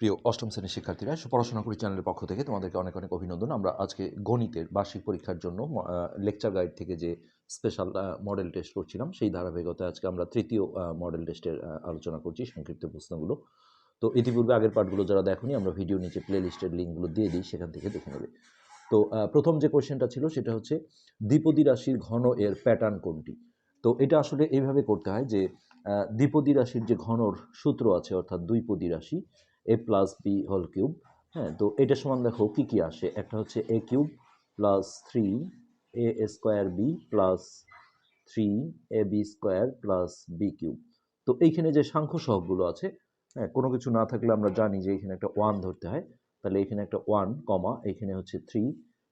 প্রিয় অষ্টম শ্রেণির শিক্ষার্থীরা পড়াশোনা করি চ্যানেলের পক্ষ থেকে তোমাদেরকে অনেক অনেক অভিনন্দন। আমরা আজকে গণিতের বার্ষিক পরীক্ষার জন্য লেকচার গাইড থেকে যে স্পেশাল মডেল টেস্ট করছিলাম, সেই ধারাবাহিকতায় আজকে আমরা তৃতীয় মডেল টেস্টের আলোচনা করছি সংক্ষিপ্ত প্রশ্নগুলো। তো ইতিপূর্বে আগের পার্টগুলো যারা দেখোনি, আমরা ভিডিও নিচে প্লে লিস্টের লিঙ্কগুলো দিয়ে দিই, সেখান থেকে দেখে নেবে। তো প্রথম যে কোয়েশ্চেনটা ছিল, সেটা হচ্ছে দ্বিপদী রাশির ঘন এর প্যাটার্ন কোনটি? তো এটা আসলে এইভাবে করতে হয় যে দ্বিপদী রাশির যে ঘনর সূত্র আছে, অর্থাৎ দুইপদী রাশি a plus b whole cube হ্যাঁ তো এটা সমান দেখো কী কী আসে? একটা হচ্ছে a cube plus three a square b plus three a b square plus b cube তো এইখানে যে সাংখ্য সহগগুলো আছে হ্যাঁ কোনো কিছু না থাকলে আমরা জানি যে এখানে একটা ওয়ান ধরতে হয়। তাহলে এখানে একটা ওয়ান কমা, এখানে হচ্ছে থ্রি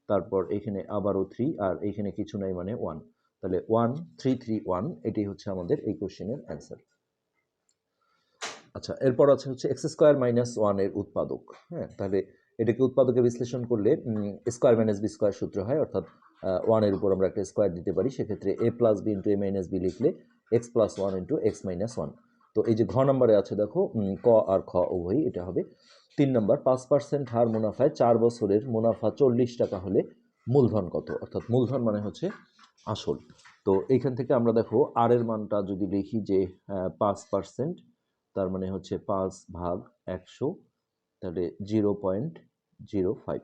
তারপর এখানে আবারও থ্রি আর এখানে কিছু নাই মানে ওয়ান তাহলে ওয়ান থ্রি থ্রি ওয়ান এটাই হচ্ছে আমাদের এই কোশ্চেনের অ্যান্সার আচ্ছা এরপর আছে হচ্ছে এক্স স্কোয়ার মাইনাস ওয়ানের উৎপাদক হ্যাঁ? তাহলে এটাকে উৎপাদকে বিশ্লেষণ করলে স্কোয়ার মাইনাস বি স্কোয়ার সূত্র হয়, অর্থাৎ ওয়ানের উপর আমরা একটা স্কোয়ার দিতে পারি। সেক্ষেত্রে a plus b into a minus b লিখলে x plus one into x minus one. তো এই যে ঘ নম্বরে আছে দেখো ক আর খ উভয়ই এটা হবে। তিন নম্বর, পাঁচ পার্সেন্ট হার মুনাফায় চার বছরের মুনাফা চল্লিশ টাকা হলে মূলধন কত? অর্থাৎ মূলধন মানে হচ্ছে আসল। তো এইখান থেকে আমরা দেখো, আর এর মানটা যদি লিখি যে পাঁচ পার্সেন্ট তার মানে হচ্ছে পাঁচ ভাগ একশো, তাহলে জিরো পয়েন্ট জিরো ফাইভ।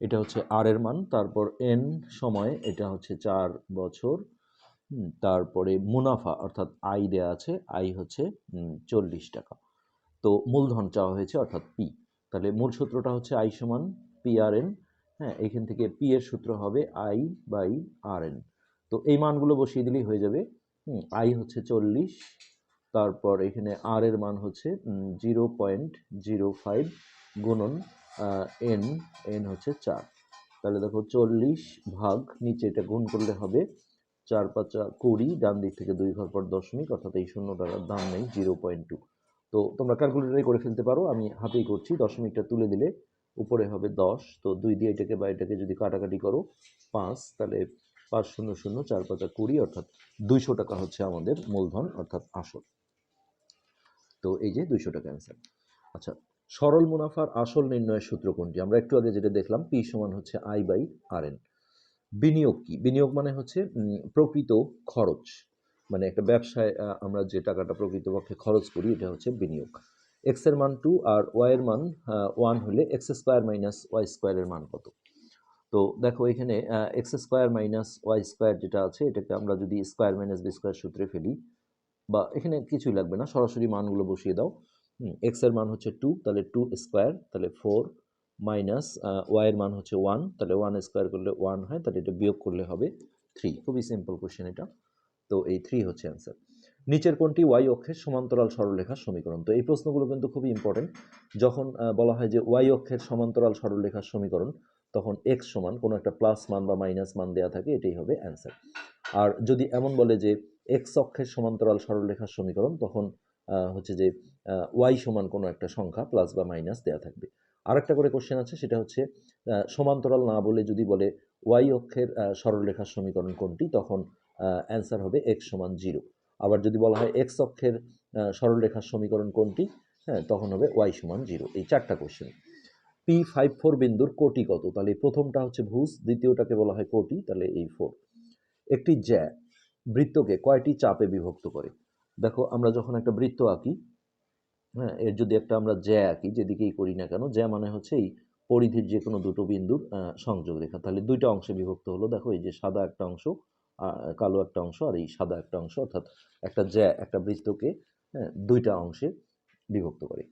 এটা হচ্ছে আর এর মান, তারপর এন সময় এটা হচ্ছে চার বছর তারপরে মুনাফা, অর্থাৎ আই দেয়া আছে আই হচ্ছে চল্লিশ টাকা। তো মূলধন চাওয়া হয়েছে, অর্থাৎ পি তাহলে মূল সূত্রটা হচ্ছে আই সমান পি আর এন হ্যাঁ এখান থেকে পি এর সূত্র হবে আই বাই আর এন তো এই মানগুলো বসিয়ে দিলেই হয়ে যাবে আই হচ্ছে চল্লিশ তারপর এখানে আর এর মান হচ্ছে জিরো পয়েন্ট জিরো ফাইভ গুণন এন এন হচ্ছে চার। তাহলে দেখো চল্লিশ ভাগ নিচে এটা গুণ করলে হবে চার পাঁচা কুড়ি, ডান দিক থেকে দুই ঘর পর দশমিক, অর্থাৎ এই শূন্য টাকার দাম নেই জিরো পয়েন্ট টু তো তোমরা ক্যালকুলেটারে করে ফেলতে পারো, আমি হাতেই করছি, দশমিকটা তুলে দিলে উপরে হবে দশ, তো দুই দিয়ে এটাকে বা এটাকে যদি কাটাকাটি করো পাঁচ, তাহলে পাঁচ শূন্য শূন্য, চার পাঁচা কুড়ি, অর্থাৎ দুইশো টাকা হচ্ছে আমাদের মূলধন, অর্থাৎ আসল। তো এই যে দুইশো টাকা অ্যান্সার আচ্ছা সরল মুনাফার আসল নির্ণয়ের সূত্র কোনটি? আমরা একটু আগে যেটা দেখলাম পি সমান হচ্ছে আই বাই আর এন বিনিয়োগ কি? বিনিয়োগ মানে হচ্ছে প্রকৃত খরচ। মানে একটা ব্যবসায় আমরা যে টাকাটা প্রকৃতপক্ষে খরচ করি, এটা হচ্ছে বিনিয়োগ। এক্সের মান টু আর ওয়াই এর মান ওয়ান হলে এক্স স্কোয়ার মাইনাস ওয়াই স্কোয়ারের মান কত? তো দেখো এখানে x square minus y square যেটা আছে, এটাকে আমরা যদি স্কোয়ার মাইনাস বি স্কোয়ার সূত্রে ফেলি বা এখানে কিছুই লাগবে না। সরাসরি মানগুলো বসিয়ে দাও। এক্সের মান হচ্ছে টু তাহলে টু স্কোয়ার তাহলে ফোর মাইনাস ওয়াই এর মান হচ্ছে ওয়ান তাহলে ওয়ান স্কোয়ার করলে ওয়ান হয়, তাহলে এটা বিয়োগ করলে হবে থ্রি খুবই সিম্পল কোশ্চেন এটা। তো এই থ্রি হচ্ছে অ্যান্সার নিচের কোনটি ওয়াই অক্ষের সমান্তরাল সরলরেখার সমীকরণ। তো এই প্রশ্নগুলো কিন্তু খুবই ইম্পর্টেন্ট যখন বলা হয় যে ওয়াই অক্ষের সমান্তরাল সরলরেখার সমীকরণ, তখন এক্স সমান কোনো একটা প্লাস মান বা মাইনাস মান দেওয়া থাকে, এটাই হবে অ্যান্সার আর যদি এমন বলে যে এক্স অক্ষের সমান্তরাল সরলরেখার সমীকরণ, তখন হচ্ছে যে ওয়াই সমান কোনো একটা সংখ্যা প্লাস বা মাইনাস দেওয়া থাকবে। আর একটা করে কোশ্চেন আছে, সেটা হচ্ছে সমান্তরাল না বলে যদি বলে ওয়াই অক্ষের সরলরেখার সমীকরণ কোনটি, তখন অ্যান্সার হবে এক্স সমান জিরো আবার যদি বলা হয় এক্স অক্ষের সরলরেখার সমীকরণ কোনটি হ্যাঁ তখন হবে ওয়াই সমান জিরো এই চারটা কোশ্চেন পি ফাইভ ফোর বিন্দুর কোটি কত? তাহলে প্রথমটা হচ্ছে ভুজ, দ্বিতীয়টাকে বলা হয় কোটি, তাহলে এই ফোর একটি জ্যা বৃত্তকে কয়টি চাপে বিভক্ত করে? দেখো আমরা যখন একটা বৃত্ত আঁকি হ্যাঁ এর যদি একটা আমরা জ্যা আঁকি যেদিকেই করি না কেন জ্যা মানে হচ্ছে এই পরিধির যে কোনো দুটো বিন্দুর সংযোগ রেখা। তাহলে দুইটা অংশে বিভক্ত হলো দেখো এই যে সাদা একটা অংশ কালো একটা অংশ আর এই সাদা একটা অংশ অর্থাৎ একটা জ্যা একটা বৃত্তকে হ্যাঁ, দুইটা অংশে বিভক্ত করে।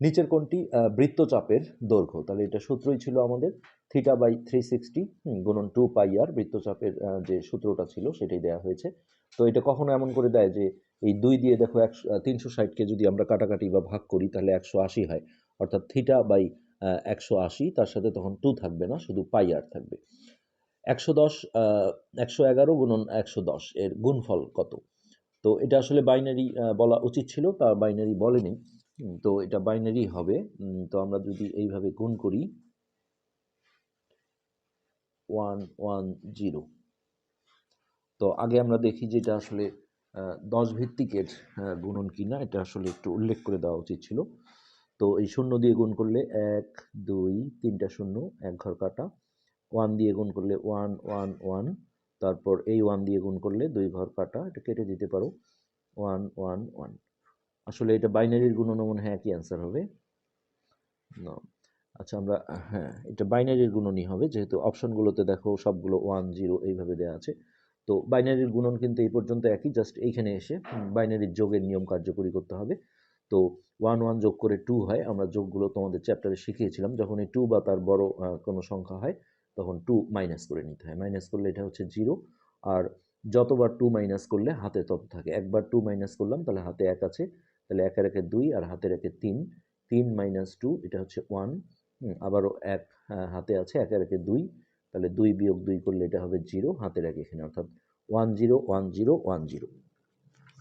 নিচের কোনটি বৃত্তচাপের দৈর্ঘ্য। তাহলে এটা সূত্রই ছিল আমাদের থিটা বাই থ্রি সিক্সটি গুণন টু পাই আর বৃত্তচাপের যে সূত্রটা ছিল সেটাই দেওয়া হয়েছে। তো এটা কখনো এমন করে দেয় যে এই দুই দিয়ে দেখো একশো তিনশো ষাটকে যদি আমরা কাটাকাটি বা ভাগ করি তাহলে একশো আশি হয়। অর্থাৎ থিটা বাই একশো আশি, তার সাথে তখন টু থাকবে না, শুধু পাই আর থাকবে। একশো দশ একশো এগারো গুণন একশো দশ, এর গুণফল কত? তো এটা আসলে বাইনারি বলা উচিত ছিল, তা বাইনারি বলেনি। তো এটা বাইনারি হবে। তো আমরা যদি এইভাবে গুণ করি ওয়ান ওয়ান জিরো তো আগে আমরা দেখি যে এটা আসলে দশ ভিত্তিকের গুণন কিনা, এটা আসলে একটু উল্লেখ করে দেওয়া উচিত ছিল। তো এই শূন্য দিয়ে গুণ করলে এক, দুই, তিনটা শূন্য, এক ঘর কাটা। ওয়ান দিয়ে গুণ করলে ওয়ান ওয়ান ওয়ান তারপর এই ওয়ান দিয়ে গুণ করলে দুই ঘর কাটা। এটা কেটে দিতে পারো। ওয়ান ওয়ান ওয়ান আসলে এটা বাইনারির গুণন মনে হয় একই অ্যান্সার হবে। না আচ্ছা আমরা হ্যাঁ এটা বাইনারির গুণনই হবে, যেহেতু অপশনগুলোতে দেখো সবগুলো ওয়ান জিরো এইভাবে দেওয়া আছে। তো বাইনারির গুণন কিন্তু এই পর্যন্ত একই জাস্ট এইখানে এসে বাইনারির যোগের নিয়ম কার্যকরী করতে হবে। তো ওয়ান ওয়ান যোগ করে টু হয়, আমরা যোগগুলো তোমাদের চ্যাপ্টারে শিখিয়েছিলাম, যখন এই টু বা তার বড় কোনো সংখ্যা হয়, তখন টু মাইনাস করে নিতে হয়। মাইনাস করলে এটা হচ্ছে জিরো আর যতবার টু মাইনাস করলে হাতে তত থাকে। একবার টু মাইনাস করলাম, তাহলে হাতে এক আছে তাহলে একে দুই আর হাতের একে তিন তিন মাইনাস টু এটা হচ্ছে ওয়ান আবারও এক হাতে আছে একে দুই, তাহলে দুই বিয়োগ দুই করলে এটা হবে জিরো হাতের এক এখানে, অর্থাৎ one zero one zero one zero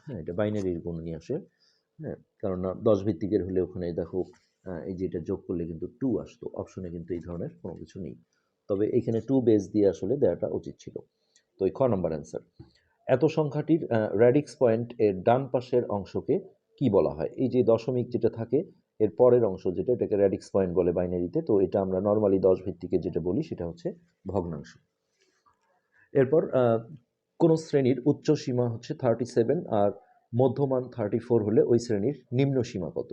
হ্যাঁ এটা বাইনারির গুণ নিয়ে আসে হ্যাঁ কেননা দশ ভিত্তিকের হলে ওখানে দেখো এই যে এটা যোগ করলে কিন্তু টু আসতো অপশনে কিন্তু এই ধরনের কোনো কিছু নেই, তবে এখানে টু বেস দিয়ে আসলে দেওয়াটা উচিত ছিল, তো এই খ নম্বর অ্যান্সার এত সংখ্যাটির র্যাডিক্স পয়েন্ট এর ডান পাশের অংশকে কি বলা হয়? এই যে দশমিক যেটা থাকে, এর পরের অংশ যেটা, এটাকে র্যাডিক্স পয়েন্ট বলে বাইনারিতে, তো এটা আমরা নর্মালি দশ ভিত্তিকে যেটা বলি, সেটা হচ্ছে ভগ্নাংশ। এরপর কোনো শ্রেণির উচ্চ সীমা হচ্ছে থার্টি সেভেন আর মধ্যমান থার্টি ফোর হলে ওই শ্রেণির নিম্ন সীমা কত?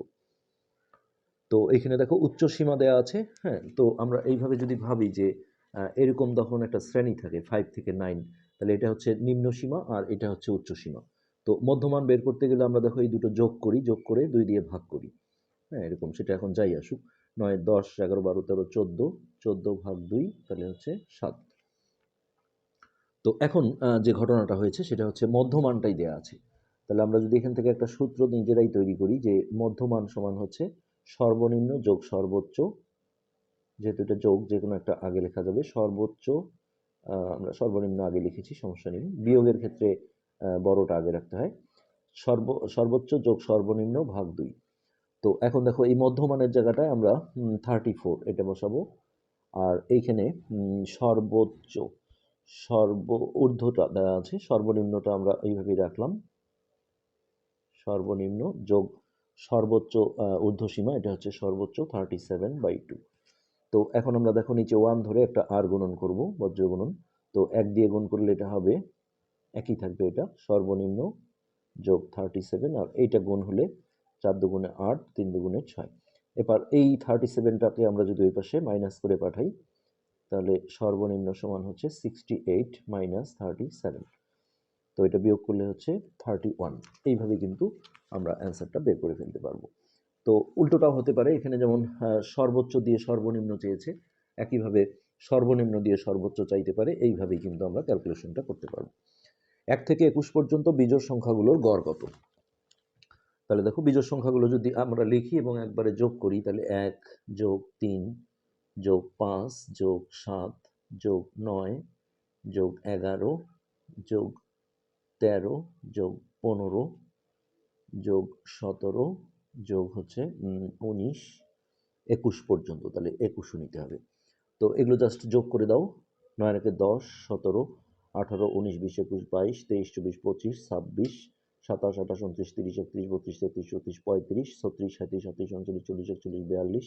তো এখানে দেখো উচ্চ সীমা দেওয়া আছে হ্যাঁ? তো আমরা এইভাবে যদি ভাবি যে এরকম তখন একটা শ্রেণি থাকে ফাইভ থেকে নাইন তাহলে এটা হচ্ছে নিম্ন সীমা আর এটা হচ্ছে উচ্চ সীমা। তো মধ্যমান বের করতে গেলে আমরা দেখো এই দুটো যোগ করি, যোগ করে দুই দিয়ে ভাগ করি। হ্যাঁ এরকম সেটা এখন যাই আসুক। নয়, দশ, এগারো, বারো, তেরো, চোদ্দ চোদ্দ ভাগ দুই তাহলে হচ্ছে সাত। তো এখন যে ঘটনাটা হয়েছে সেটা হচ্ছে মধ্যমানটাই দেয়া আছে। তাহলে আমরা যদি এখান থেকে একটা সূত্র নিজেরাই তৈরি করি যে মধ্যমান সমান হচ্ছে সর্বনিম্ন যোগ সর্বোচ্চ, যেহেতু এটা যোগ, যে কোনো একটা আগে লেখা যাবে, সর্বোচ্চ আমরা সর্বনিম্ন আগে লিখেছি, সমস্যা নেই। বিয়োগের ক্ষেত্রে বড়টা আগে রাখতে হয়। সর্ব, সর্বোচ্চ যোগ সর্বনিম্ন ভাগ দুই। তো এখন দেখো এই মধ্যমানের জায়গাটায় আমরা থার্টি ফোর এটা বসাবো। আর এইখানে সর্বোচ্চ, সর্ব, ঊর্ধ্বটা দেওয়া আছে, সর্বনিম্নটা আমরা এইভাবেই রাখলাম। সর্বনিম্ন যোগ সর্বোচ্চ ঊর্ধ্বসীমা, এটা হচ্ছে সর্বোচ্চ থার্টি সেভেন বাই টু তো এখন আমরা দেখো নিচে ওয়ান ধরে একটা আর গুণন করব, বজ্র গুণন। তো এক দিয়ে গুণ করলে এটা হবে একই থাকবে এটা। সর্বনিম্ন যোগ থার্টি সেভেন আর এইটা গুণ হলে চার দুগুণে আট, তিন দুগুণে ছয়। এবার এই থার্টি সেভেনটাকে আমরা যদি ওই পাশে মাইনাস করে পাঠাই, তাহলে সর্বনিম্ন সমান হচ্ছে sixty eight minus thirty seven তো এটা বিয়োগ করলে হচ্ছে থার্টি ওয়ান এইভাবে কিন্তু আমরা অ্যান্সারটা বের করে ফেলতে পারব। তো উল্টোটাও হতে পারে, এখানে যেমন সর্বোচ্চ দিয়ে সর্বনিম্ন চেয়েছে, একইভাবে সর্বনিম্ন দিয়ে সর্বোচ্চ চাইতে পারে, এইভাবেই কিন্তু আমরা ক্যালকুলেশনটা করতে পারব। এক থেকে একুশ পর্যন্ত বিজোড় সংখ্যাগুলোর গড় কত? তাহলে দেখো, বিজোড় সংখ্যাগুলো যদি আমরা লিখি এবং একবারে যোগ করি, তাহলে এক যোগ তিন যোগ পাঁচ যোগ সাত যোগ নয় যোগ এগারো যোগ তেরো যোগ পনেরো যোগ সতেরো যোগ হচ্ছে উনিশ। একুশ পর্যন্ত, তাহলে একুশও নিতে হবে। তো এগুলো জাস্ট যোগ করে দাও, নয় একে দশ, সতেরো আঠারো, উনিশ, বিশ, একুশ, বাইশ, তেইশ, চব্বিশ, পঁচিশ, ছাব্বিশ, সাতাশ, আঠাশ, উনত্রিশ, তিরিশ, একত্রিশ, বত্রিশ, তেত্রিশ, চৌত্রিশ, পঁয়ত্রিশ, ছত্রিশ সাঁত্রিশ আটত্রিশ উনচল্লিশ, চল্লিশ, একচল্লিশ, বিয়াল্লিশ,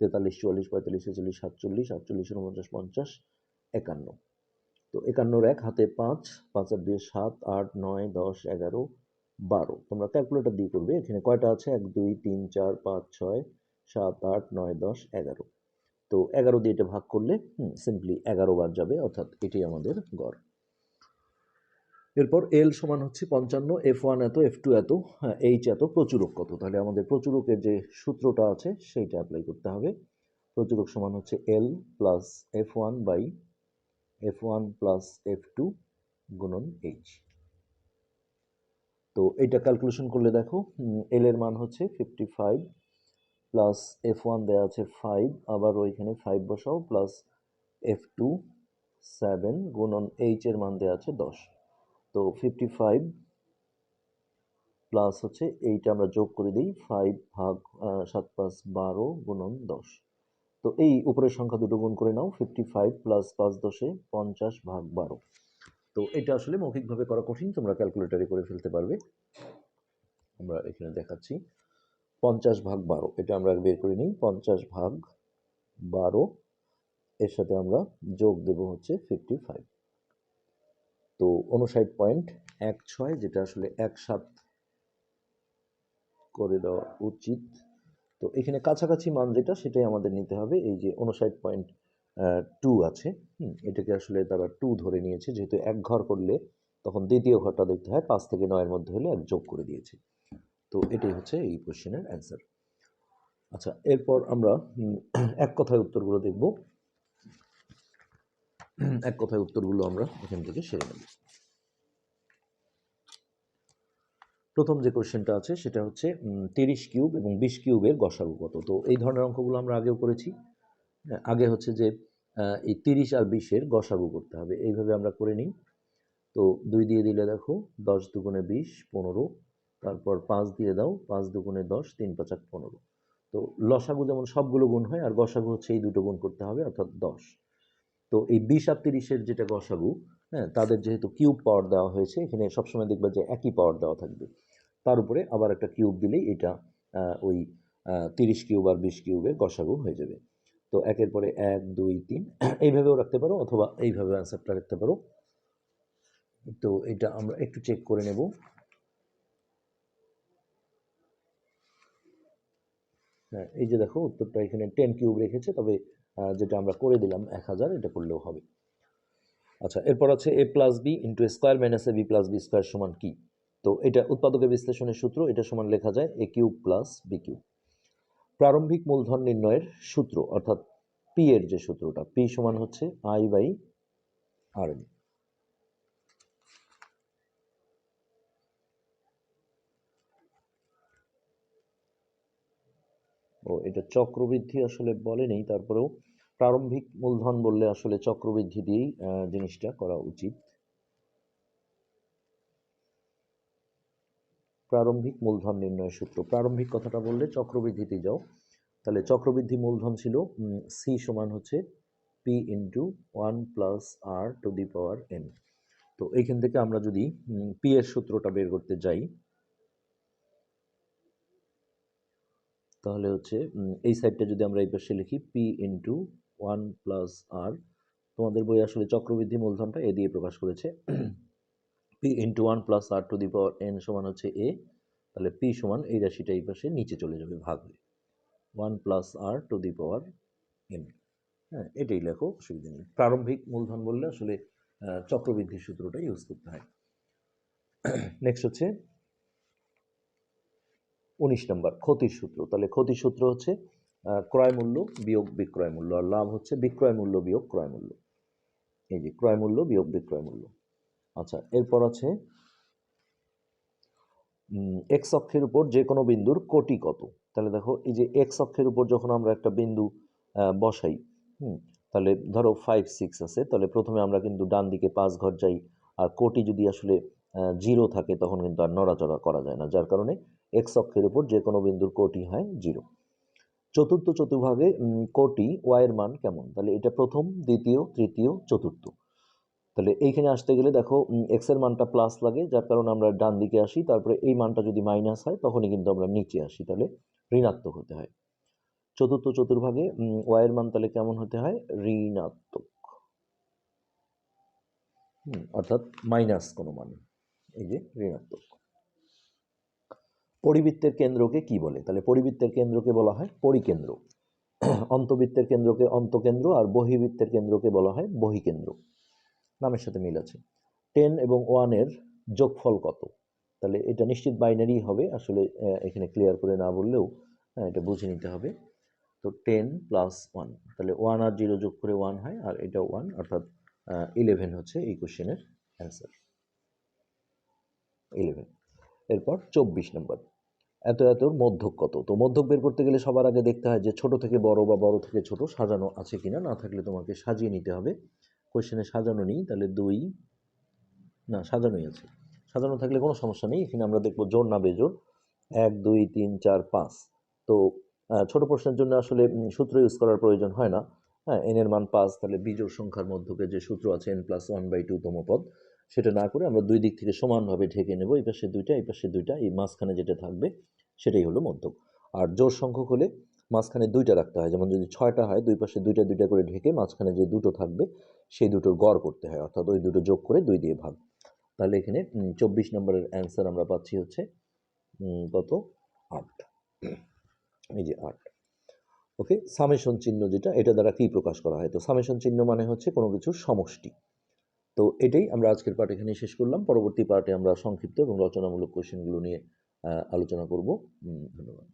তেতাল্লিশ, চুয়াল্লিশ, পঁয়তাল্লিশ, ছেচল্লিশ, সাতচল্লিশ, আটচল্লিশ উনপঞ্চাশ পঞ্চাশ, একান্ন। তো একান্নর এক, হাতে পাঁচ পাঁচের দুই সাত, আট, নয়, দশ, এগারো, বারো। তোমরা ক্যালকুলেটর দিয়ে করবে, এখানে কয়টা আছে? এক, দুই, তিন, চার, পাঁচ, ছয়, সাত, আট, নয়, দশ, এগারো। তো এগারো দিয়ে এটা ভাগ করলে সিম্পলি এগারো বার যাবে, অর্থাৎ এটি আমাদের গড়। এরপর এল সমান হচ্ছে পঞ্চান্ন এফ ওয়ান এত এফ টু এত হ্যাঁ এইচ এত, প্রচুরক কত? তাহলে আমাদের প্রচুরকের যে সূত্রটা আছে, সেইটা অ্যাপ্লাই করতে হবে। প্রচুরক সমান হচ্ছে l plus f one by f one plus f two গুণন এইচ তো এইটা ক্যালকুলেশন করলে দেখো এল এর মান হচ্ছে fifty five plus f one দেওয়া আছে ফাইভ আবার ওইখানে ফাইভ বসাও প্লাস এফ টু সেভেন গুণন এইচ এর মান দেওয়া আছে দশ। তো ফিফটি ফাইভ প্লাস হচ্ছে এইটা আমরা যোগ করে দিই ফাইভ ভাগ সাত পাঁচ বারো গুণন দশ। তো এই উপরের সংখ্যা দুটো গুণ করে নাও ফিফটি ফাইভ প্লাস পাঁচ দশে পঞ্চাশ ভাগ বারো। তো এটা আসলে মৌখিকভাবে করা কঠিন, তোমরা ক্যালকুলেটারে করে ফেলতে পারবে। আমরা এখানে দেখাচ্ছি, পঞ্চাশ ভাগ বারো, এটা আমরা বের করে নিই, পঞ্চাশ ভাগ বারো, এর সাথে আমরা যোগ দেব হচ্ছে ফিফটি ফাইভ তো উনষাট পয়েন্ট এক ছয় যেটা আসলে এক সাত করে দেওয়া উচিত। তো এখানে কাছাকাছি মান যেটা সেটাই আমাদের নিতে হবে। এই যে উনষাট পয়েন্ট টু আছে হুম, এটাকে আসলে তারা টু ধরে নিয়েছে। যেহেতু এক ঘর করলে তখন দ্বিতীয় ঘরটা দেখতে হয় পাঁচ থেকে নয়ের মধ্যে হলে এক যোগ করে দিয়েছে। তো এটাই হচ্ছে এই কোশ্চেনের অ্যান্সার। আচ্ছা এরপর আমরা এক কথায় উত্তরগুলো দেখব। এক কথায় উত্তরগুলো আমরা এখান থেকে সেরে নেব। প্রথম যে কোশ্চেনটা আছে, সেটা হচ্ছে তিরিশ কিউব এবং বিশ কিউবের গসাগু কত? তো এই ধরনের অঙ্কগুলো আমরা আগেও করেছি। আগে হচ্ছে যে এই তিরিশ আর বিশের গসাগু করতে হবে। এইভাবে আমরা করে নিই। তো দুই দিয়ে দিলে দেখো, দশ দুগুণে বিশ পনেরো, তারপর পাঁচ দিয়ে দাও, পাঁচ দুগুণে দশ, তিন পাঁচাক পনেরো। তো লসাগু যেমন সবগুলো গুণ হয়, আর গসাগু হচ্ছে এই দুটো গুণ করতে হবে, অর্থাৎ দশ। তো এই বিশ আর তিরিশের যেটা গসাগু হ্যাঁ তাদের যেহেতু কিউব পাওয়ার দেওয়া হয়েছে, এখানে সবসময় দেখবা যে একই পাওয়ার দেওয়া থাকবে। তার উপরে আবার একটা কিউব দিলেই এটা ওই তিরিশ কিউব আর বিশ কিউবের গসাগু হয়ে যাবে। তো একের পরে এক, দুই, তিন, এইভাবেও রাখতে পারো অথবা এইভাবে অ্যান্সারটা রাখতে পারো। তো এটা আমরা একটু চেক করে নেব। হ্যাঁ এই যে দেখো, উত্তরটা এখানে টেন কিউব রেখেছে, তবে যেটা আমরা করে দিলাম এক হাজার, এটা করলেও হবে। আচ্ছা এরপর আছে a plus b into square minus a b plus b square সমান কি? তো এটা উৎপাদকের বিশ্লেষণের সূত্র, এটা সমান লেখা যায় a cube plus b cube প্রারম্ভিক মূলধন নির্ণয়ের সূত্র, অর্থাৎ পি এর যে সূত্রটা পি সমান হচ্ছে আই বাই আর এন ও এটা চক্রবৃদ্ধি আসলে বলেনি, তারপরেও প্রারম্ভিক মূলধন বললে আসলে চক্রবৃদ্ধি দিয়েই জিনিসটা করা উচিত। প্রারম্ভিক মূলধন নির্ণয় সূত্র। প্রারম্ভিক কথাটা বললে চক্রবৃদ্ধিতে যাও। তাহলে চক্রবৃদ্ধি মূলধন ছিল সি সমান হচ্ছে p into one plus r to the power n তো এইখান থেকে আমরা যদি পি এর সূত্রটা বের করতে যাই তাহলে হচ্ছে এই সাইডটা যদি আমরা এই পাশে লিখি p into one plus r তোমাদের বই আসলে চক্রবৃদ্ধি মূলধনটা এ দিয়ে প্রকাশ করেছে। P into one plus r to the power n সমান হচ্ছে এ তাহলে পি সমান এই রাশিটা এই পাশে নিচে চলে যাবে ভাগ হয়ে। One plus r to the power n হ্যাঁ এটাই লেখো অসুবিধা নেই। প্রারম্ভিক মূলধন বললে আসলে আহ, চক্রবৃদ্ধির সূত্রটা ইউজ করতে হয়। নেক্সট হচ্ছে উনিশ নম্বর, ক্ষতির সূত্র। তাহলে ক্ষতির সূত্র হচ্ছে ক্রয় মূল্য বিয়োগ বিক্রয় মূল্য, আর লাভ হচ্ছে বিক্রয় মূল্য বিয়োগ ক্রয় মূল্য। এই যে ক্রয় মূল্য বিয়োগ বিক্রয় মূল্য। আচ্ছা এরপর আছে এক্স অক্ষের উপর যে কোনো বিন্দুর কোটি কত? তাহলে দেখো, এই যে এক্স অক্ষের উপর যখন আমরা একটা বিন্দু বসাই, হুম, তাহলে ধরো ফাইভ সিক্স আছে, তাহলে প্রথমে আমরা কিন্তু ডান দিকে পাঁচ ঘর যাই, আর কোটি যদি আসলে জিরো থাকে, তখন কিন্তু আর নড়াচড়া করা যায় না, যার কারণে এক্স অক্ষের উপর যে কোনো বিন্দুর কোটি হয় জিরো। চতুর্থ চতুর্ভাগে কোটি ওয়াইয়ের মান কেমন? তাহলে এটা প্রথম, দ্বিতীয়, তৃতীয়, চতুর্থ। তাহলে এইখানে আসতে গেলে দেখো এক্সের মানটা প্লাস লাগে, যার কারণে আমরা ডান দিকে আসি, তারপরে এই মানটা যদি মাইনাস হয়, তখনই কিন্তু আমরা নিচে আসি, তাহলে ঋণাত্মক হতে হয়। চতুর্থ চতুর্ভাগে ওয়াই এর মান তাহলে কেমন হতে হয়? ঋণাত্মক। অর্থাৎ মাইনাস কোনো মান। এই যে ঋণাত্মক। পরিবৃত্তের কেন্দ্রকে কি বলে? তাহলে পরিবৃত্তের কেন্দ্রকে বলা হয় পরিকেন্দ্র। অন্তবৃত্তের কেন্দ্রকে অন্তকেন্দ্র আর বহিবৃত্তের কেন্দ্রকে বলা হয় বহিকেন্দ্র। নামের সাথে মিল আছে। টেন এবং ওয়ানের যোগফল কত? তাহলে এটা নিশ্চিত বাইনারি হবে। আসলে এখানে ক্লিয়ার করে না বললেও হ্যাঁ, এটা বুঝে নিতে হবে। তো টেন প্লাস ওয়ান তাহলে ওয়ান আর জিরো যোগ করে ওয়ান হয় আর এটা ওয়ান অর্থাৎ ইলেভেন হচ্ছে এই কোশ্চেনের অ্যান্সার। ইলেভেন। এরপর চব্বিশ নম্বর। এত এত মধ্যক কত? তো মধ্যক বের করতে গেলে সবার আগে দেখতে হয় যে ছোট থেকে বড় বা বড় থেকে ছোট সাজানো আছে কিনা, না থাকলে তোমাকে সাজিয়ে নিতে হবে। কোশ্চেনে সাজানো নেই, তাহলে দুই, না সাজানোই আছে। সাজানো থাকলে কোনো সমস্যা নেই, এখানে আমরা দেখব জোর না বেজোর এক, দুই, তিন, চার, পাঁচ। তো ছোট প্রশ্নের জন্য আসলে সূত্র ইউজ করার প্রয়োজন হয় না। হ্যাঁ এন এর মান পাঁচ, তাহলে বিজোড় সংখ্যার মধ্যকে যে সূত্র আছে n plus one by two তম পদ। সেটা না করে আমরা দুই দিক থেকে সমানভাবে ঢেকে নেব। এই পাশে দুইটা, এই পাশে দুইটা, এই মাঝখানে যেটা থাকবে সেটাই হলো মধ্যক আর জোর সংখ্যক হলে মাঝখানে দুইটা রাখতে হয়। যেমন যদি ছয়টা হয়, দুই পাশে দুইটা দুইটা করে ঢেকে মাঝখানে যে দুটো থাকবে সেই দুটোর গড় করতে হয়। অর্থাৎ ওই দুটো যোগ করে দুই দিয়ে ভাগ। তাহলে এখানে চব্বিশ নম্বরের অ্যান্সার আমরা পাচ্ছি হচ্ছে কত? আট। এই যে আট। ওকে সামেশন চিহ্ন যেটা, এটা দ্বারা কি প্রকাশ করা হয়? তো সামেশন চিহ্ন মানে হচ্ছে কোনো কিছুর সমষ্টি। তো এটাই আমরা আজকের পার্ট এখানে শেষ করলাম। পরবর্তী পার্টে আমরা সংক্ষিপ্ত এবং রচনামূলক কোশ্চেনগুলো নিয়ে আলোচনা করব। ধন্যবাদ।